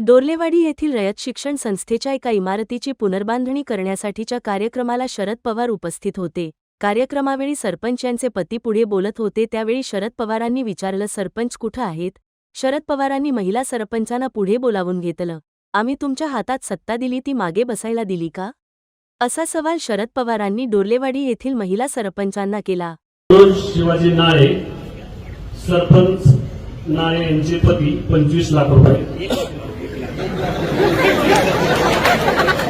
डोर्लेवाडी येथील रयत शिक्षण संस्थेच्या एका इमारतीची पुनर्बांधणी करण्यासाठीच्या कार्यक्रमाला शरद पवार उपस्थित होते. कार्यक्रमावेळी सरपंच यांचे पती पुढे बोलत होते. त्यावेळी शरद पवारांनी विचारलं सरपंच कुठं आहेत? शरद पवारांनी महिला सरपंचांना पुढे बोलावून घेतलं आम्ही तुमच्या हातात सत्ता दिली ती मागे बसायला दिली का? असा सवाल शरद पवारांनी डोर्लेवाडी येथील महिला सरपंचांना केला. शिवाजी नाळे सरपंच नाळे यांचे पती पंचवीस लाख रुपये एक लाख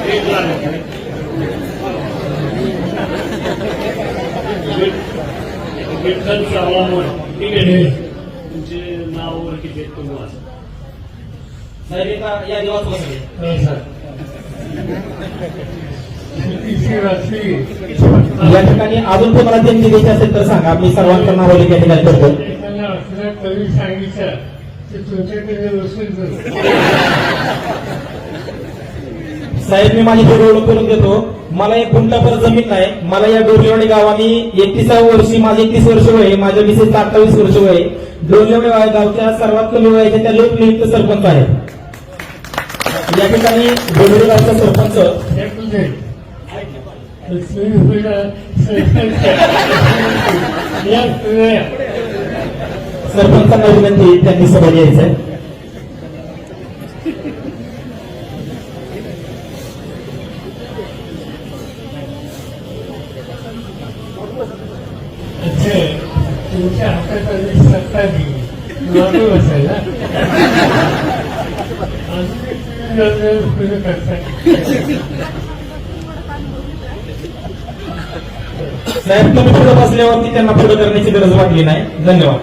विठ- विठ्ठल सावळामुळे ठीक आहे. तुमचे नाव वगैरे किती आहेत तुम्ही वाचा. या दिवस बसले हो, सर. या ठिकाणी अजून तुम्हाला त्यांची द्यायची असेल तर सांगा. मी सर्वांच्या नावाने त्या ठिकाणी करतो. कवी सांगितलं ते तुमच्याकडे वसूल साहेब मी माझी थोडी ओळख करून देतो. मला एक गुंठाभर जमीन नाही. मला या डोरलेवाडी गावाने एकतीसाव्या वर्षी माझे एकतीस वर्ष वय आहे, माझ्या मिसेस अठ्ठावीस वर्ष वय आहे. डोरलेवाडी गावच्या सर्वात कमी वयाच्या त्या लोकनियुक्त सरपंच आहेत. या ठिकाणी डोरलेवाडी गावचा सरपंच. सरपंचांना विनंती त्यांनी सभा घ्यायचं आहे. अच्छा तुमच्या हातात आली सत्ता दिली मागे बसायला अजून साहेब तुम्ही पुढे बसल्यावरती त्यांना पुढे करण्याची गरज वाटली नाही. धन्यवाद.